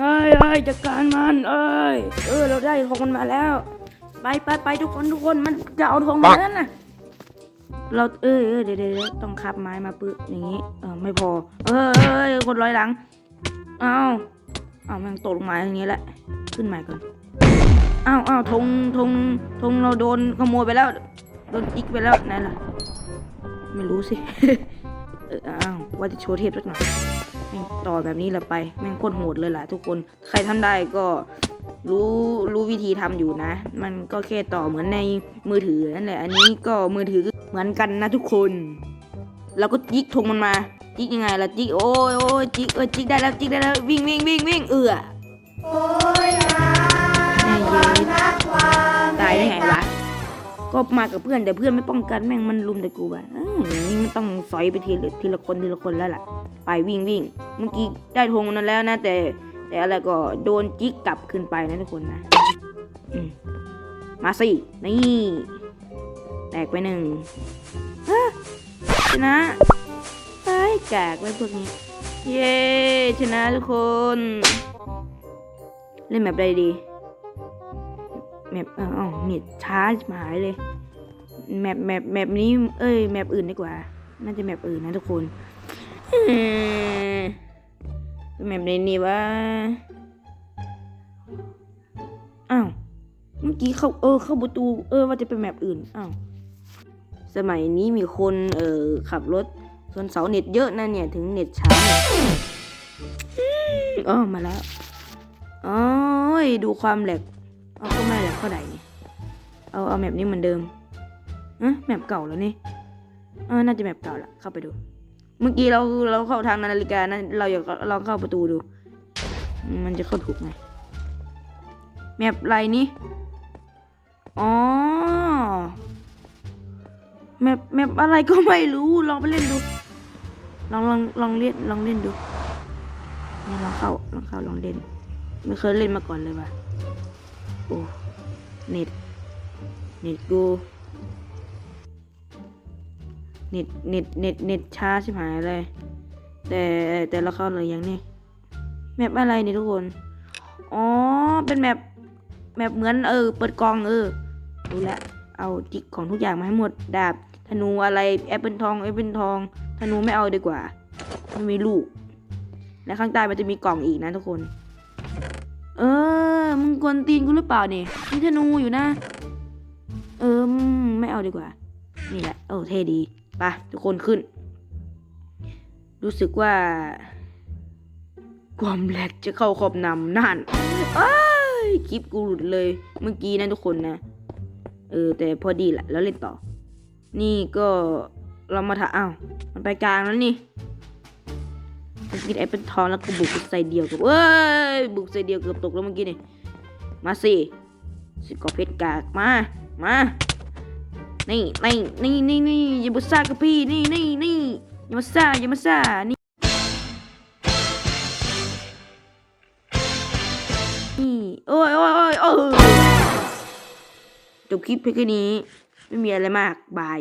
เอ้ยเอ้ยจัดการมันเอ้ยเออเราได้ทองมันมาแล้ว ไปไปไปทุกคนทุกคนมันจะเอาทองมาแล้วนะเราเอ้ยเอ้ยเดี๋ยวเดี๋ยวเดี๋ยวต้องคับไม้มาปึ๊บอย่างนี้เออไม่พอ เออเอ้ยคนร้อยหลังเอาเอาแมันตกลงมาอย่างนี้แหละ ขึ้นใหม่ก่อนอ้าวอ้าวธงธงธงเราโดนขโมยไปแล้ว โดนจิกไปแล้วนั่นล่ะ ไม่รู้สิ เอออ้าวว่าจะโชว์เทพสักหน่อยแม่งต่อแบบนี้แหละไป แม่งโคตรโหดเลยล่ะทุกคน ใครทำได้ก็รู้รู้วิธีทำอยู่นะ มันก็แค่ต่อเหมือนในมือถือนั่นแหละ อันนี้ก็มือถือเหมือนกันนะทุกคน เราก็จิกธงมันมา จิกยังไงล่ะจิกโอ้ยโอ้ยจิกเออจิกได้แล้วจิกได้แล้ววิ่งวิ่งวิ่งวิ่งเอือ ก็มากับเพื่อนแต่เพื่อนไม่ป้องกันแม่งมันลุมแต่กูแบบนี่มันต้องสอยไปทีละทีละคนทีละคนแล้วล่ะ ไปวิ่งวิ่งเมื่อกี้ได้ธงนั้นแล้วนะ แต่ แต่อะไรก็โดนจิกกลับขึ้นไปนะทุกคนนะมาสิ นี่ แตกไปหนึ่งชนะไปแกกไว้พวกนี้ เย้ชนะทุกคน เล่นแบบใดดี แมปเออเอเน็ตช้าหายเลยแมปแมปแมปนี้เอ้ยแมปอื่นดีกว่า น่าจะแมปอื่นนะทุกคนแมปไหนนี่วะอ้าวเมื่อกี้เขาเออเข้าประตู เออว่าจะเป็นแมปอื่นอ้าวสมัยนี้มีคนเออขับรถชนเสาเน็ตเยอะนะเนี่ยถึงเน็ตช้าเนี่ยอืมอ๋อมาแล้วอ๋อยดูความแหลก เอาก็ไม่แหละเท่าไหร่นี่เอาเอาแมปนี้เหมือนเดิมอะแมปเก่าแล้วนี่เออน่าจะแมปเก่าละเข้าไปดู เมื่อกี้เราเราเข้าทางนาฬิกานะเราอยากลองเข้าประตูดู มันจะเข้าถูกไหมแมปไรนี่อ๋อแมปแมปอะไรก็ไม่รู้ลองไปเล่นดู ลองลองลองเล่นลองเล่นดูนี่ลองเข้าลองเข้าลองเล่น ไม่เคยเล่นมาก่อนเลยว่ะ โอ้เน็ต เน็ตกู เน็ต เน็ต เน็ต เน็ตช้าชิบหายเลย แต่แต่เราเข้าเลยยังนี่ แมปอะไรนี่ทุกคน อ๋อ เป็นแมป แมปเหมือนเออ เปิดกล่องเออ รู้แล้ว เอาจิกของทุกอย่างมาให้หมด ดาบ ธนูอะไร แอปเปิลทอง แอปเปิลทอง ธนูไม่เอาดีกว่า ไม่มีลูก และข้างใต้มันจะมีกล่องอีกนะทุกคน เออ อมึงกวนตีนกูหรือเปล่าเนี่ยมีธนูอยู่นะ เออไม่เอาดีกว่า นี่แหละโอ้เท่ดีไปทุกคนขึ้น รู้สึกว่า ความแหลกจะเข้าครอบนำนั่นอคลิปกูหลุดเลยเมื่อกี้นะทุกคนนะ เออ แต่พอดีแหละแล้วเล่นต่อ นี่ก็เรามาถาอ้าวมันไปกลางแล้วนี่มันกินแอปเปิลทองแล้วก็บุกใส่เดียวกับเอ้ยบุกใส่เดียวเกือบตกแล้วเมื่อกี้นี่ มาสิสิกอเพชรกากมา มา นี่นี่นี่นี่นี่อย่ามาซ่ากับพี่นี่นี่นี่อย่ามาซ่าอย่ามาซ่านี่นี่โอ้ยโอ้ยโอ้ยโอ้ยจบคลิปเพียงแค่นี้ ไม่มีอะไรมาก บาย